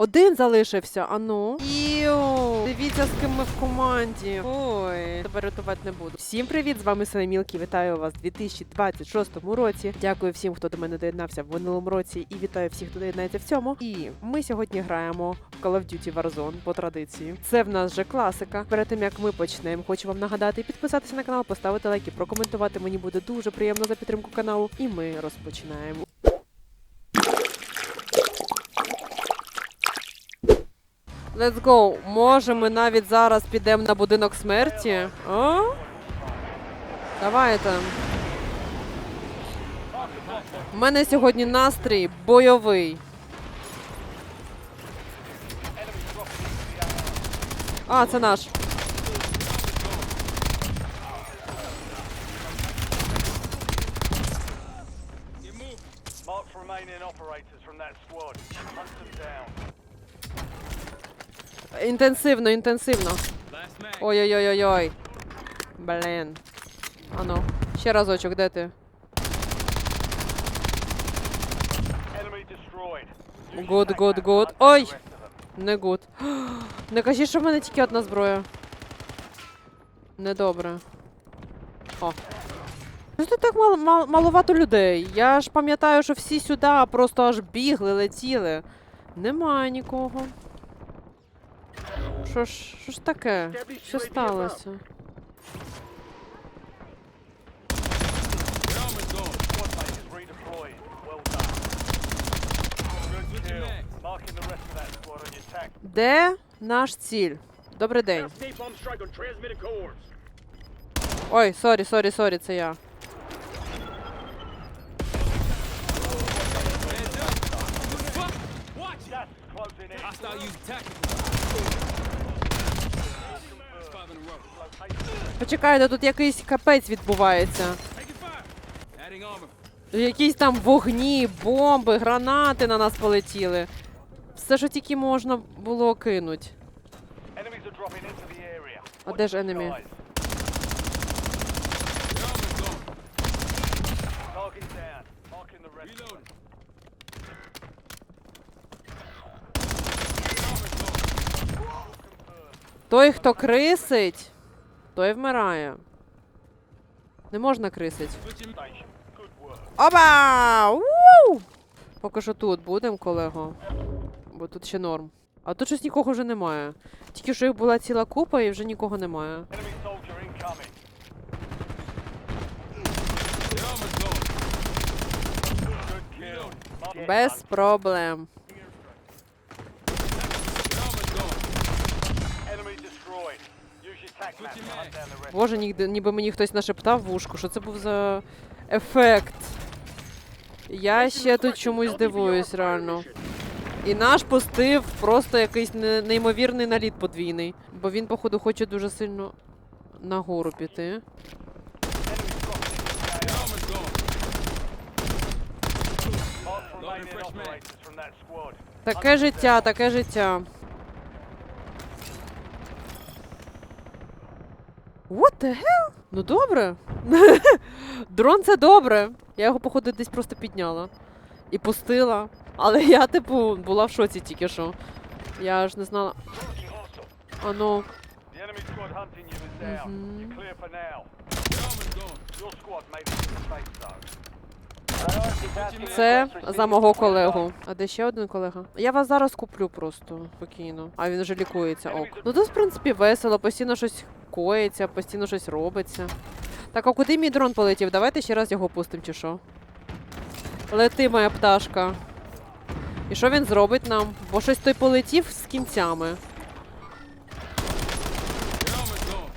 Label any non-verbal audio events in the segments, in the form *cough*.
Один залишився, а ну. Іу, дивіться, з ким ми в команді. Ой, тебе рятувати не буду. Всім привіт! З вами Сина Мілкі. Вітаю вас у 2026 році. Дякую всім, хто до мене доєднався в минулому році, і вітаю всіх, хто доєднається в цьому. І ми сьогодні граємо в Call of Duty Warzone по традиції. Це в нас вже класика. Перед тим як ми почнемо, хочу вам нагадати підписатися на канал, поставити лайки, прокоментувати. Мені буде дуже приємно за підтримку каналу. І ми розпочинаємо. Let's go. Може, ми навіть зараз підемо на будинок смерті? А? Давайте. У мене сьогодні настрій бойовий. А, це наш. Operators from that squad. Hunt them down. Інтенсивно, інтенсивно. Ой-ой-ой-ой-ой. Блін. Ану. Ще разочок, де ти? Good. hunt down Ой! Не гуд. *gasps* Не кажіть, що в мене тільки одна зброя. Недобре. О. Тут так мало, мал, маловато людей? Я ж пам'ятаю, що всі сюди просто аж бігли, летіли. Немає нікого. Що ж, що ж таке? Що сталося? Де наш ціль? Добрий день. Ой, сорі, сорі, сорі, це я. Hostile use tactical. Five in a row. Location. Почекайте, тут якийсь капець відбувається. Якісь там вогні, бомби, гранати на нас полетіли. Все, що тільки можна було кинуть. А де ж gone. Той, хто крисить, той вмирає. Не можна крисить. Оба! Уу! Поки що тут будемо, колего. Бо тут ще норм. А тут щось нікого вже немає. Тільки що їх була ціла купа і вже нікого немає. Enemy soldier incoming. The armor's gone. Good kill. Mark- Без проблем. The armor's gone. Enemy destroyed. Use your tac map to hunt down the rest. Боже, ніби, ніби мені хтось нашептав в ушку. Що це був за ефект? Я ще тут чомусь дивуюсь, реально. І наш пустив просто якийсь неймовірний наліт подвійний. Бо він, походу, хоче дуже сильно нагору піти. Таке життя, таке життя. What the hell? Ну добре. *laughs* Дрон це добре. Я його, походу, десь просто підняла. І пустила. Але я, типу, була в шоці тільки що. Я ж не знала. А ну. Це за мого колегу. А де ще один колега? Я вас зараз куплю просто спокійно. А він вже лікується. Ок. Ну тут, в принципі, весело, постійно щось коїться, постійно щось робиться. Так, а куди мій дрон полетів? Давайте ще раз його пустимо, чи що? Лети, моя пташка. І що він зробить нам? Бо щось той полетів з кінцями. The armor's gone.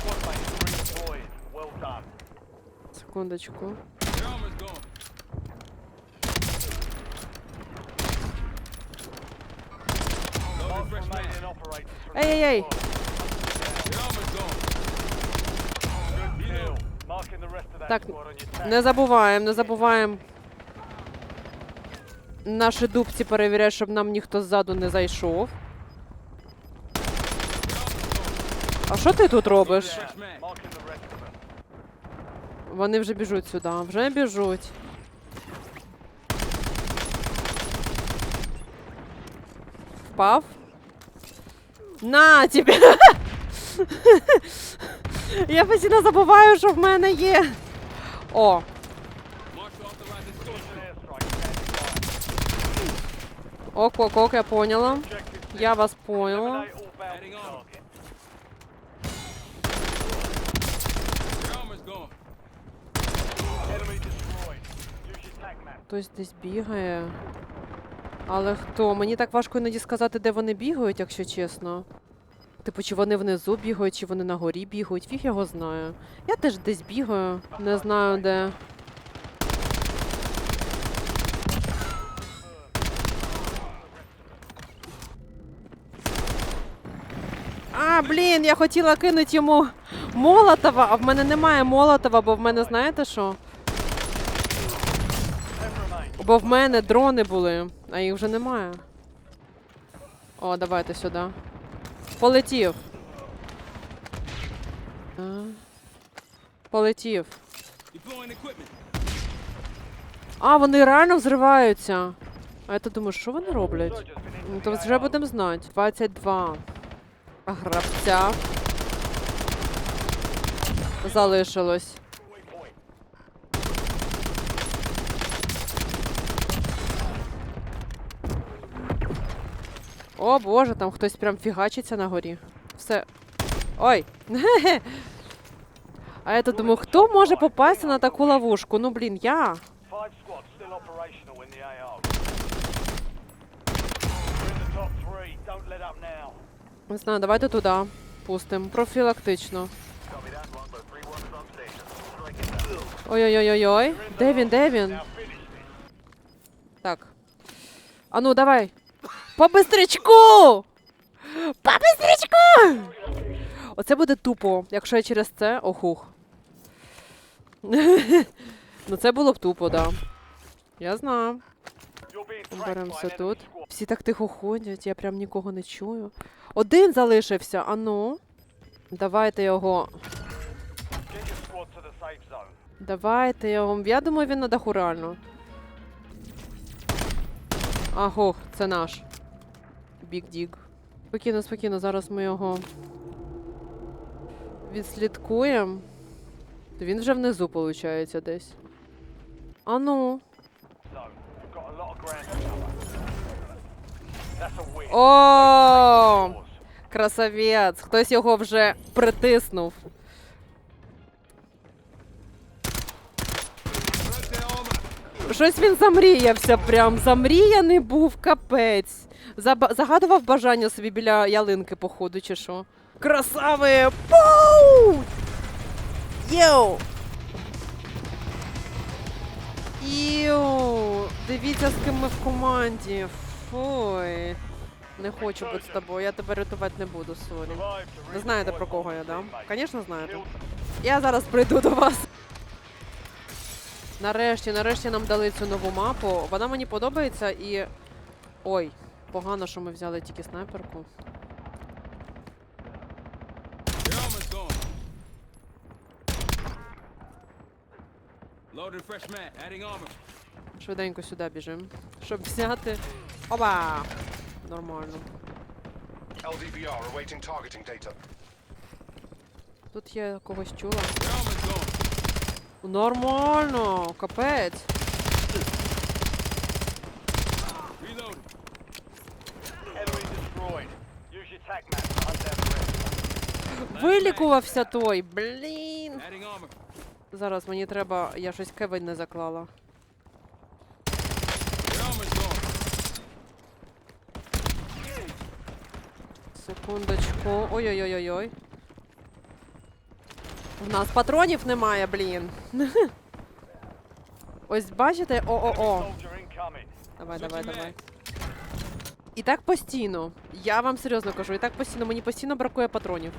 Squad mate is redeployed. Well done. Секундочку. The armor's gone. Loading Mark fresh mag. remaining operators from Ей, ей, ей. that squad. The armor's gone. Good kill. Marking the rest of that Так. Не забуваємо, не забуваємо. Наші дубці перевіряють, щоб нам ніхто ззаду не зайшов. А що ти тут робиш? Fresh mag. Marking the rest of them. Вони вже біжуть сюди, вже біжуть. впав. На тебе! Я постійно забуваю, що в мене є. О, ок, ок, ок, я поняла. Я вас поняла. Eliminate all bounty Heading on. targets. Your armor's gone. Enemy destroyed. Use your tac map. Хтось десь бігає. Але хто? Мені так важко іноді сказати, де вони бігають, якщо чесно. Типу, чи вони внизу бігають, чи вони на горі бігають, фіг його знаю. Я теж десь бігаю, не знаю де. А, блін, я хотіла кинути йому молотова, а в мене немає молотова, бо в мене знаєте що? Бо в мене дрони були, а їх вже немає. О, давайте сюди. Полетів. А. Полетів. А, вони реально взриваються. А я то думаю, що вони роблять? Ну, то вже будемо знати. 22 гравця. Залишилось. О боже, там хтось прям фігачиться на горі. Все. Ой. *laughs* А я тут думаю, хто може попасти на таку ловушку? Ну блін, я. Не знаю, давайте туди. Пустим. Профілактично. Ой-ой-ой-ой. Де він, де він? Так. А ну, давай. По бистричку! По бистричку! Оце буде тупо, якщо я через це. Охух. *laughs* ну це було б тупо, да. Я знаю. Беремося тут. Всі так тихо ходять, я прям нікого не чую. Один залишився, а ну. Давайте його. Давайте його. Я думаю, він на даху реально. Аго, це наш. Бік Dig. Спокійно, спокійно, зараз ми його відслідкуємо. Він вже внизу, виходить, десь. А ну. О! Красавець! Хтось його вже притиснув. Щось він замріявся прям. Замріяний був капець. Заба- загадував бажання собі біля ялинки, походу, чи що. Красави! Пау! Йоу! Іу! Дивіться, з ким ми в команді. Фой. Не хочу бути з тобою, я тебе рятувати не буду, сорі. Ви знаєте про кого я, да? Звісно, знаєте. Я зараз прийду до вас. Нарешті, нарешті нам дали цю нову мапу. Вона мені подобається і. Ой, погано, що ми взяли тільки снайперку. Швиденько сюди біжимо. Щоб взяти. Оба! Нормально. Тут я когось чула. Нормально! Капець! Вилікувався той! Блін! Зараз мені треба. Я щось кевень не заклала. Секундочку. Ой-ой-ой-ой-ой. У нас патронів немає, блін. *laughs* Ось бачите? О-о-о. Давай, давай, давай. І так постійно. Я вам серйозно кажу, і так постійно. Мені постійно бракує патронів.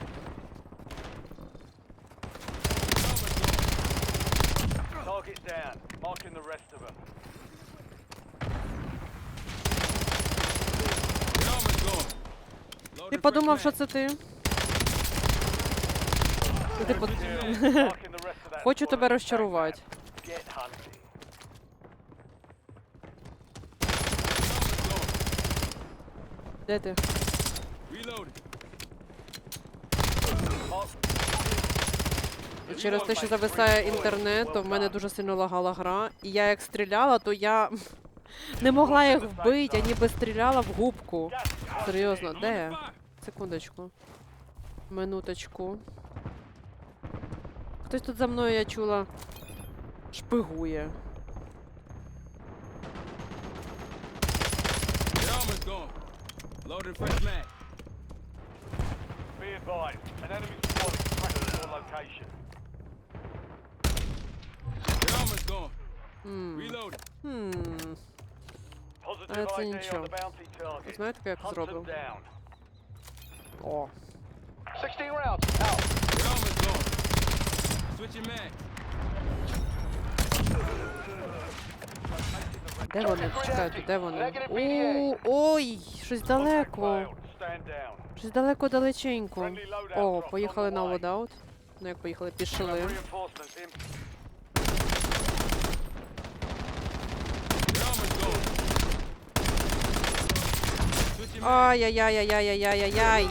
Ти подумав, що це ти? Ти типу, *laughs* хочу тебе розчарувати. Де ти? І Через те, що зависає інтернет, то в мене дуже сильно лагала гра. І я як стріляла, то я *laughs* не могла їх вбити, а ніби стріляла в губку. Серйозно, де? Секундочку. Минуточку. Хтось тут за мною я чула. Шпигує. The armor's gone. Loading fresh mag. Be advised, an enemy squad is tracking your location. The armor's gone. Хм. Reloading. Хм. Positive That's ID incho. on the bounty target. Знаєте, як зроблю? down. О. 16 rounds, out. The armor's gone. Switching mag. Де вони? Чекайте, де вони? У, ой, щось далеко. Щось далеко далеченько. О, поїхали на лодаут. Ну як поїхали, пішли. Reinforcements in. The armor's gone. Switching mag. Ай-яй-яй-яй-яй-яй-яй.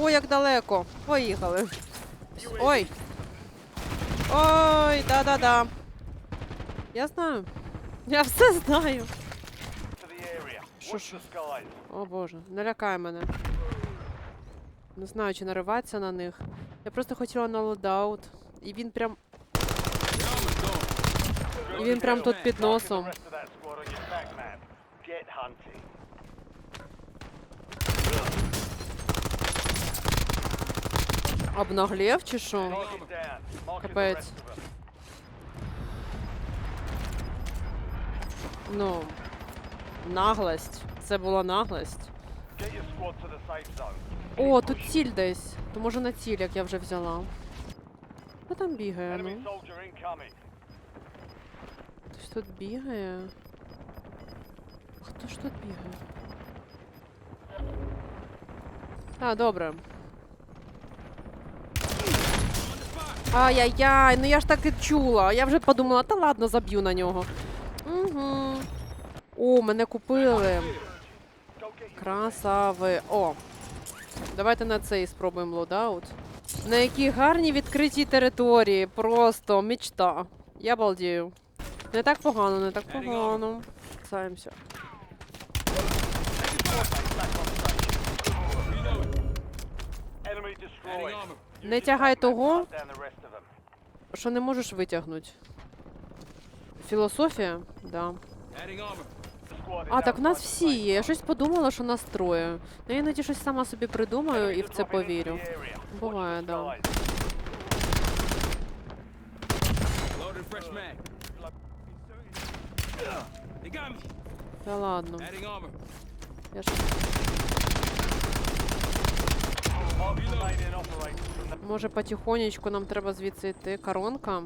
О, як далеко. Поїхали. Ой. Ой, да-да-да. Я знаю. Я все знаю. Що, що? О боже, не лякай мене. Не знаю, чи нариватися на них. Я просто хотіла на лодаут. І він прям. І він прям тут під носом. rest of that squad on your attack map. Get hunting. Обнаглів чи що? Капець. Ну. Наглость. Це була наглость. О, тут ціль десь. То може на ціль, як я вже взяла. Хто там бігає, ну? Хтось тут бігає. Хто ж тут бігає? А, добре. Ай-яй-яй, ну я ж так і чула. Я вже подумала, та ладно, заб'ю на нього. Угу. О, мене купили. Красави. О. Давайте на цей спробуємо лодаут. На якій гарній відкритій території. Просто мечта. Я балдію. Не так погано, не так погано. Reloading. enemy destroyed. Не тягай того, що не можеш витягнути. Філософія? Да. А, так в нас всі є. Я щось подумала, що нас троє. Я іноді щось сама собі придумаю і в це повірю. Буває, да. Та ладно. Я ж... Mark the remaining operators from the Може, потихонечку нам треба звідси йти. Коронка?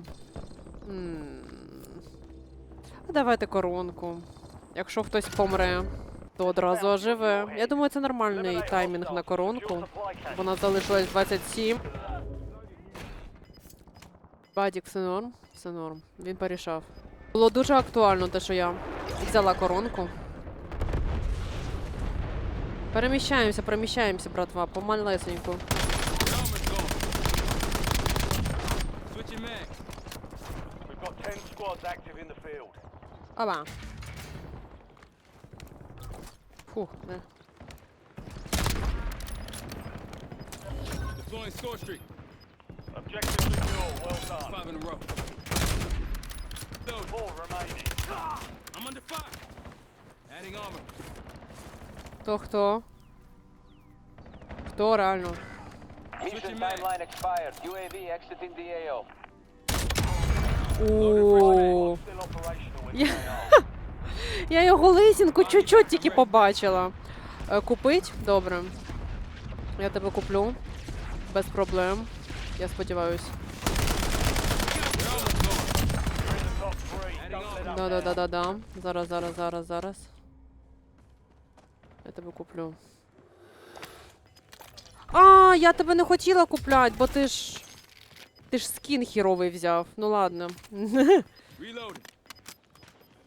М. А давайте коронку. Якщо хтось помре, то одразу оживе. Я думаю, це нормальний таймінг на коронку. Нас залишилось 27. Бадік, все норм? Все норм. Він порішав. Було дуже актуально те, що я взяла коронку. Переміщаємося, переміщаємося, братва, помалесеньку. The armor's gone. Switching mag. We've got 10 squads active in the field. Ава. Фух, не. Deploying score streak. Objective secure. Well done. Five in a row. Load. Four remaining. I'm under fire. Adding armor. Хто хто? Хто реально? Mission timeline expired. UAV exiting the AO. AR. я його лисінку чуть-чуть тільки побачила. Е, Купить? Добре. Я тебе куплю. Без проблем. Я сподіваюсь. The armor's gone. We're in the top three. Adding Don't let armor. up Да, да, now. да, да, да. Зараз, зараз, зараз, зараз. Я тебе куплю. А, я тебе не хотіла купляти, бо ти ж. Ти ж скін хіровий взяв. Ну ладно. *laughs*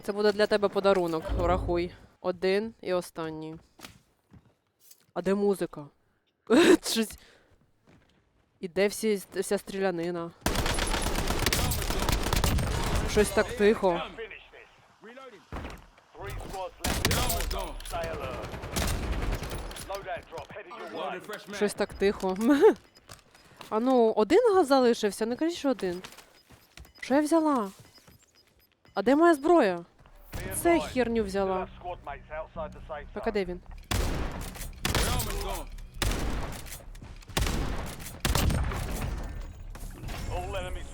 Це буде для тебе подарунок, врахуй. Один і останній. А де музика? Щось... І де всі, вся стрілянина? Щось так тихо. Щось так тихо. *laughs* А ну, один газ залишився, не кажіть, що один. Що я взяла? А де моя зброя? Це херню взяла. Так, а де він?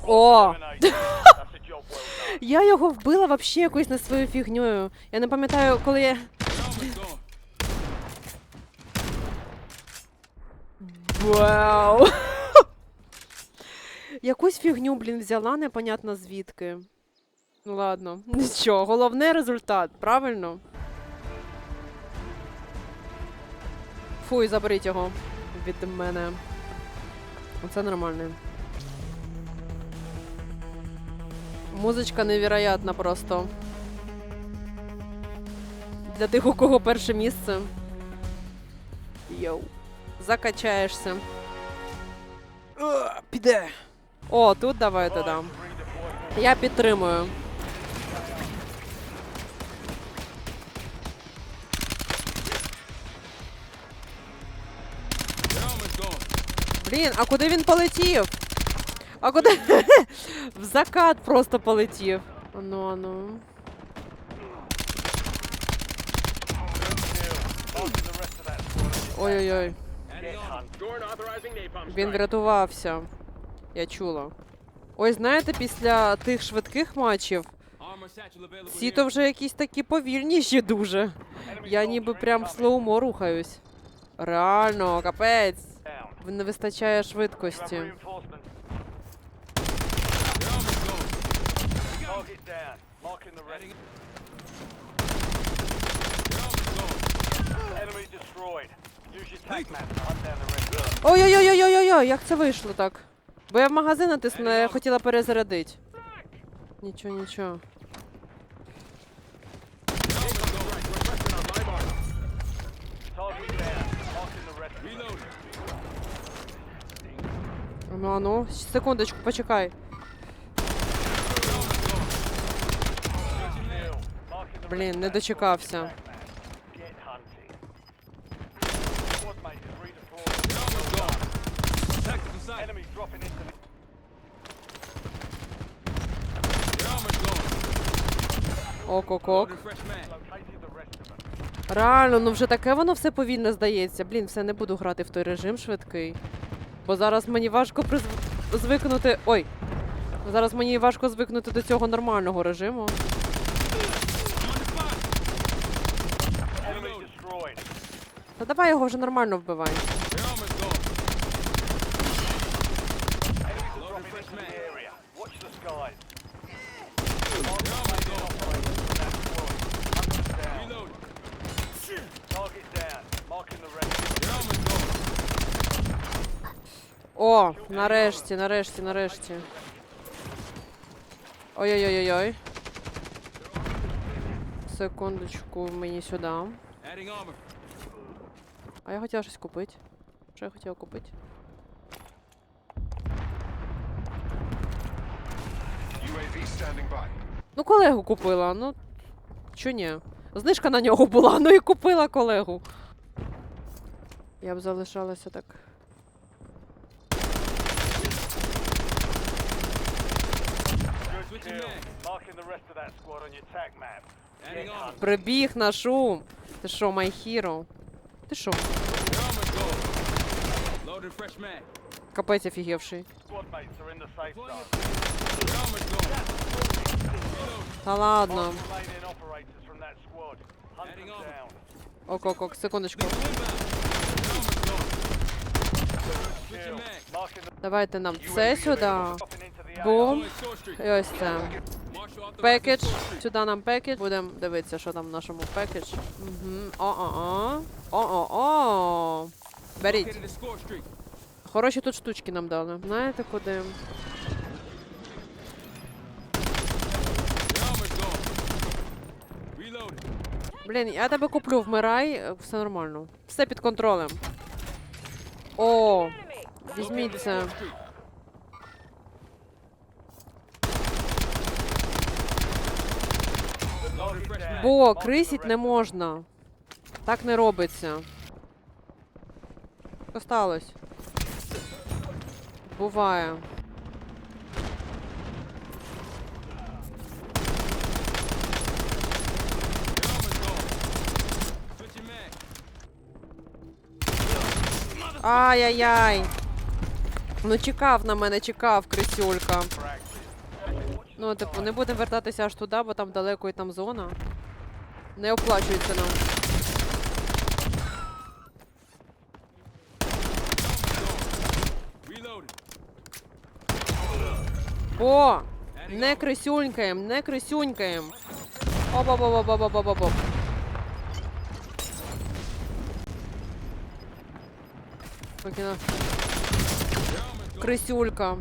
О! *laughs* Я його вбила вообще якоюсь не своєю фігньою. Я не пам'ятаю, коли я. Your armor's gone. Вау! *laughs* Якусь фігню, блін, взяла, непонятно звідки. Ну ладно, *laughs* нічого, головне результат, правильно? Фуй, заберіть його від мене. Оце нормально. Музичка невероятна просто. Для тих, у кого перше місце. Йоу. Закачаєшся. О, піде. О, тут давайте дам. Я підтримую. Блін, а куди він полетів? А куди? *laughs* В закат просто полетів. Ану, ану. Ой-ой-ой. Він врятувався. Я чула. Ой, знаєте, після тих швидких матчів here. то вже якісь такі повільніші дуже. Я ніби прям в слоумо рухаюсь. Реально, капець. Не вистачає швидкості. Target down. Marking the rest. Adding. Your armor's gone. Enemy destroyed. Use your tac map to hunt down the rest. Ой-ой-ой-ой-ой, як це вийшло так? Бо я в магазин натиснула, я хотіла перезарядити. Нічого, нічого. Ну, а ну, секундочку, почекай. Блін, не дочекався. squad. Get hunting. Squad mate is redeployed. Your armor's gone. Tactical sight. Enemy dropping into the Your armor's gone. Ок-ок-ок. Loaded fresh mag. located the rest of them. Реально, ну вже таке воно все повільно здається. Блін, все не буду грати в той режим швидкий. Бо зараз мені важко призв... звикнути. Ой. Зараз мені важко звикнути до цього нормального режиму. Enemy destroyed. Та давай його вже нормально вбивай. Your armor's gone. Enemies are Loaded dropping fresh into mag. the area. Watch the skies. Your armor's gone. That squad. Hunt them down. Reloading. Target down. Marking the rest. Your armor's gone. О, нарешті, нарешті, нарешті. Ой-ой-ой-ой. Секундочку, мені сюди. А я хотіла щось купити. Що я хотіла купити? Ну, колегу купила, ну. Чо ні? Знижка на нього була, ну і купила колегу. Я б залишалася так. Good Switching kill. mag. Marking the rest of that squad on your tac map. Adding armor. Прибіг на шум. Ти що, my hero? Ти що? Капець офігевший. Та ладно. Ок, ок, ок, секундочку. Давайте нам це сюди. Бум. І ось це. Пекедж. Сюди нам пекедж. Будемо дивитися, що там в нашому пекедж. Угу. О-о-о. О-о-о. Беріть. Хороші тут штучки нам дали. Знаєте куди? Блін, я тебе куплю, вмирай, все нормально. Все під контролем. О, візьміть це. Бо крисіть не можна. Так не робиться. Що сталося? Буває. Ай-яй-яй. Ну чекав на мене, чекав, крисюлька. Ну, типу, не будемо вертатися аж туди, бо там далеко і там зона. Не оплачується нам. О! Не крисюнькаєм, не крисюнькаєм. Оба-ба-ба-ба-ба-ба-ба. Покина. Крисюлька.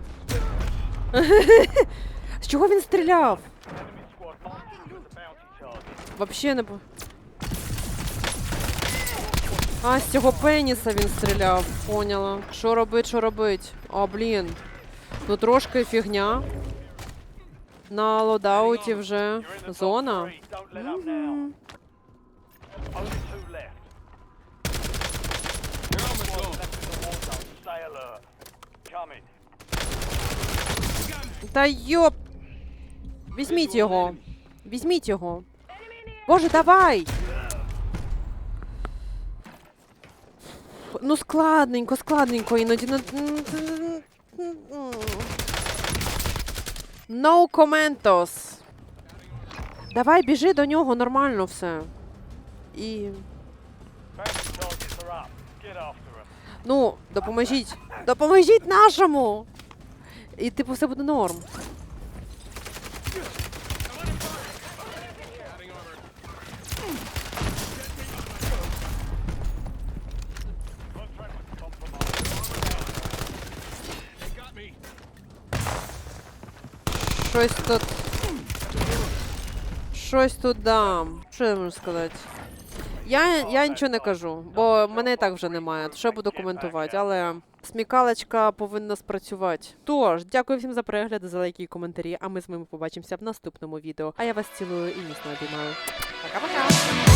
*laughs* З чого він стріляв? Enemy squad marking you as a bounty target. Вообще не по- А, з цього пеніса він стріляв. Поняла. Що робить, що робить? А, блін. Ну трошки фігня. На лодауті вже зона. Coming. Та йоп. Візьміть його. Візьміть його. Боже, давай! Ну, складненько, складненько іноді. ну, No commentos. Давай, біжи до нього, нормально все. І. Ну, допоможіть. Допоможіть нашому! І типу все буде норм. Щось тут. Щось тут дам. Що я можу сказати? Я, я нічого не кажу, бо мене і так вже немає. То що я буду коментувати, але смікалочка повинна спрацювати. Тож, дякую всім за перегляд, за лайки і коментарі. А ми з вами побачимося в наступному відео. А я вас цілую і міцно обіймаю. Пока-пока!